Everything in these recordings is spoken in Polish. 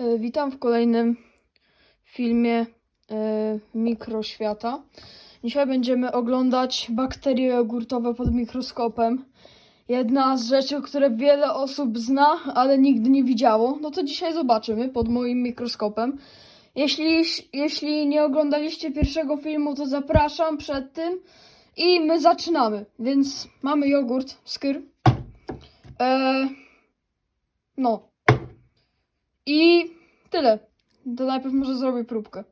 E, Witam w kolejnym filmie e, Mikroświata. Dzisiaj będziemy oglądać bakterie jogurtowe pod mikroskopem. Jedna z rzeczy, które wiele osób zna, ale nigdy nie widziało. No to dzisiaj zobaczymy pod moim mikroskopem. Jeśli, jeśli nie oglądaliście pierwszego filmu, to zapraszam przed tym. I my zaczynamy. Więc mamy jogurt, skyr. E, no, i tyle. To najpierw może zrobię próbkę.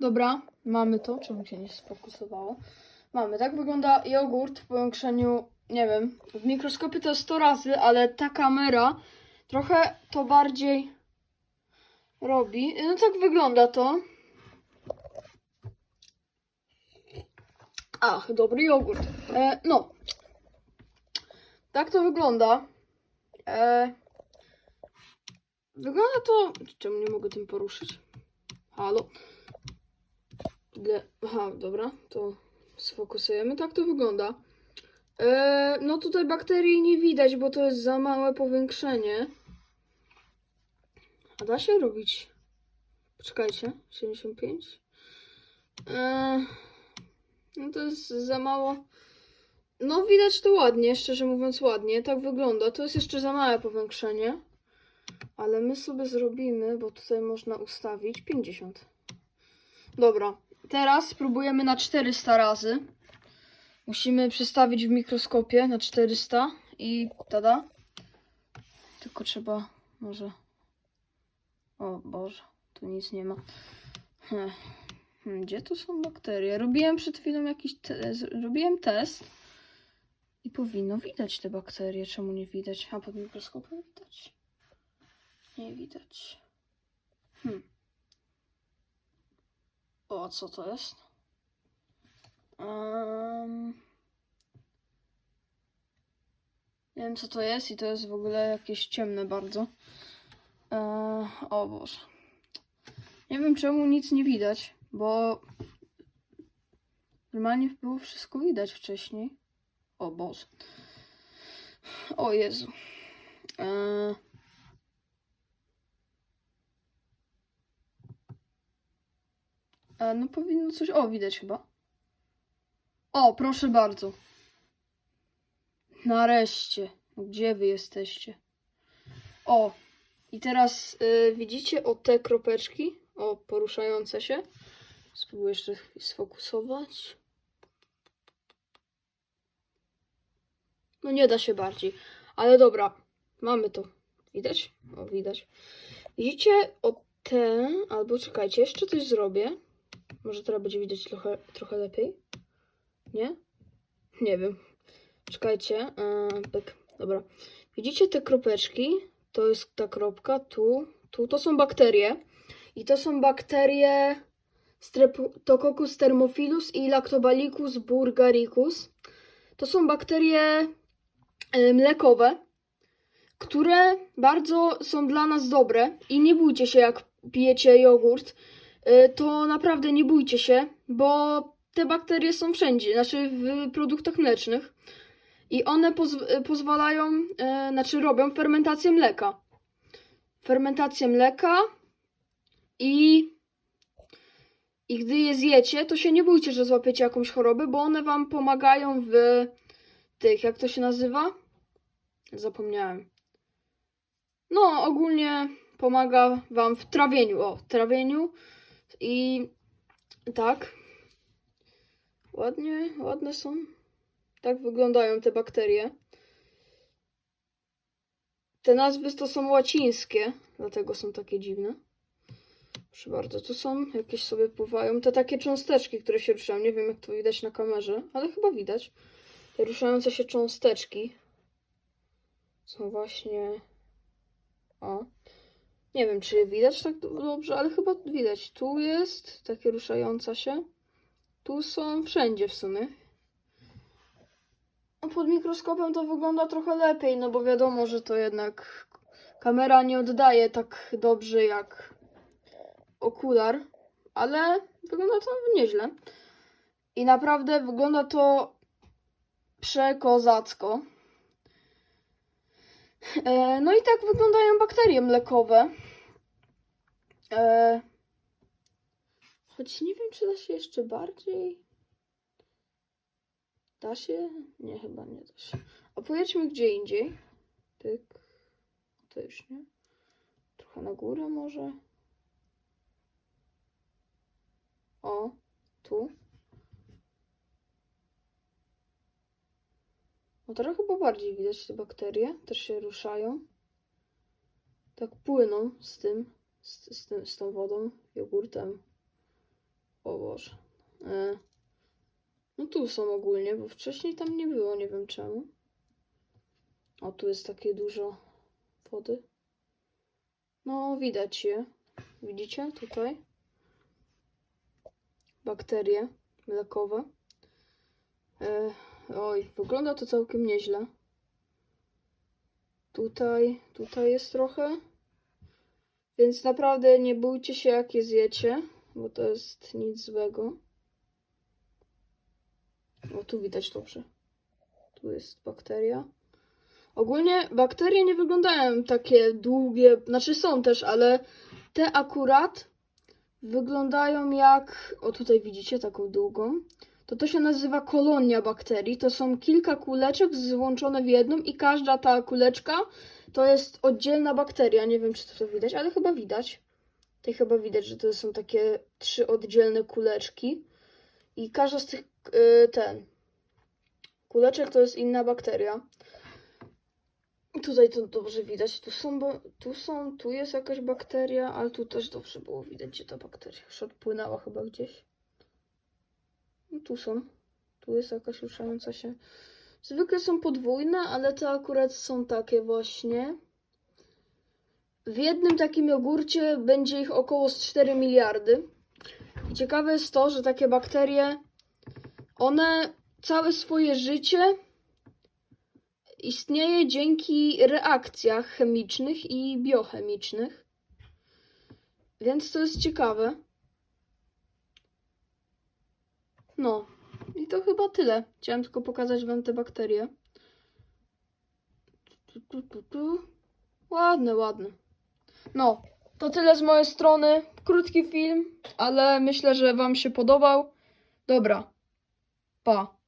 Dobra, mamy to. Czemu się nie sfokusowało? Mamy, tak wygląda jogurt w powiększeniu, nie wiem, w mikroskopie to jest 100 razy, ale ta kamera trochę to bardziej robi. No tak wygląda to. Ach, dobry jogurt. E, no. Tak to wygląda. E, Wygląda to. Czemu nie mogę tym poruszyć? Halo. Aha, dobra, to sfokusujemy. Tak to wygląda. E, no tutaj bakterii nie widać, bo to jest za małe powiększenie. A da się robić. Poczekajcie, 75. E, no to jest za mało. No widać to ładnie, szczerze mówiąc ładnie. Tak wygląda. To jest jeszcze za małe powiększenie. Ale my sobie zrobimy, bo tutaj można ustawić 50. Dobra, teraz spróbujemy na 400 razy. Musimy przestawić w mikroskopie na 400 i tada. Tylko trzeba może... O Boże, tu nic nie ma. Hm. Hmm, Gdzie tu są bakterie? Robiłem przed chwilą jakiś te... robiłem test i powinno widać te bakterie. Czemu nie widać? A pod mikroskopem widać. Nie widać. Hmm. O, co to jest? Um... Nie wiem, co to jest i to jest w ogóle jakieś ciemne bardzo. Eee, o Boże. Nie wiem, czemu nic nie widać, bo normalnie było wszystko widać wcześniej. O Boże. O Jezu. Eee... E, no powinno coś. O, widać chyba. O, proszę bardzo. Nareszcie. Gdzie wy jesteście? O, i teraz y, widzicie o te kropeczki? O, poruszające się. Spróbuję jeszcze sfokusować. No nie da się bardziej. Ale dobra, mamy to. Widać? O, widać. Widzicie o te, albo czekajcie, jeszcze coś zrobię. Może teraz będzie widać trochę, trochę lepiej? Nie? Nie wiem. Czekajcie. Tak, dobra. Widzicie te kropeczki? To jest ta kropka, tu, tu. To są bakterie. I to są bakterie Streptococcus thermophilus i Lactobacillus bulgaricus. To są bakterie yy, mlekowe, które bardzo są dla nas dobre. I nie bójcie się, jak pijecie jogurt to naprawdę nie bójcie się, bo te bakterie są wszędzie, znaczy w produktach mlecznych. I one poz- y, pozwalają, y, znaczy robią fermentację mleka. Fermentację mleka i, i gdy je zjecie, to się nie bójcie, że złapiecie jakąś chorobę, bo one wam pomagają w tych, jak to się nazywa? Zapomniałem. No, ogólnie pomaga wam w trawieniu. O, trawieniu. I tak. Ładnie, ładne są. Tak wyglądają te bakterie. Te nazwy to są łacińskie, dlatego są takie dziwne. Proszę bardzo, tu są jakieś sobie pływają. Te takie cząsteczki, które się ruszają. Nie wiem, jak to widać na kamerze, ale chyba widać. Te ruszające się cząsteczki są właśnie. O. Nie wiem, czy widać tak do- dobrze, ale chyba widać. Tu jest takie ruszająca się. Tu są wszędzie w sumie. No, pod mikroskopem to wygląda trochę lepiej, no bo wiadomo, że to jednak kamera nie oddaje tak dobrze jak okular, ale wygląda to nieźle. I naprawdę wygląda to przekozacko. E, No i tak wyglądają bakterie mlekowe. E, choć nie wiem, czy da się jeszcze bardziej. Da się? Nie, chyba nie da się. A pojedźmy gdzie indziej. Tyk. To już nie. Trochę na górę może. O, tu. No teraz chyba bardziej widać te bakterie. Też się ruszają. Tak płyną z tym, z, z, tym, z tą wodą, jogurtem. O Boże. E. No tu są ogólnie, bo wcześniej tam nie było, nie wiem czemu. O, tu jest takie dużo wody. No, widać je. Widzicie tutaj? Bakterie mlekowe. E, oj, wygląda to całkiem nieźle. Tutaj, tutaj jest trochę. Więc naprawdę nie bójcie się, jak je zjecie, bo to jest nic złego. O, tu widać dobrze. Tu jest bakteria. Ogólnie bakterie nie wyglądają takie długie, znaczy są też, ale te akurat wyglądają jak. O, tutaj widzicie taką długą. To to się nazywa kolonia bakterii. To są kilka kuleczek złączone w jedną i każda ta kuleczka to jest oddzielna bakteria. Nie wiem, czy to, to widać, ale chyba widać. Tutaj chyba widać, że to są takie trzy oddzielne kuleczki. I każda z tych y, ten kuleczek to jest inna bakteria. Tutaj to dobrze widać. Tu są, tu są, tu jest jakaś bakteria, ale tu też dobrze było widać, gdzie ta bakteria już odpłynęła chyba gdzieś. Tu są. Tu jest jakaś ruszająca się. Zwykle są podwójne, ale te akurat są takie właśnie. W jednym takim jogurcie będzie ich około z 4 miliardy. I ciekawe jest to, że takie bakterie, one całe swoje życie istnieje dzięki reakcjach chemicznych i biochemicznych. Więc to jest ciekawe. No, i to chyba tyle. Chciałem tylko pokazać wam te bakterie. Tu, tu, tu, tu. Ładne, ładne. No, to tyle z mojej strony. Krótki film, ale myślę, że wam się podobał. Dobra. Pa.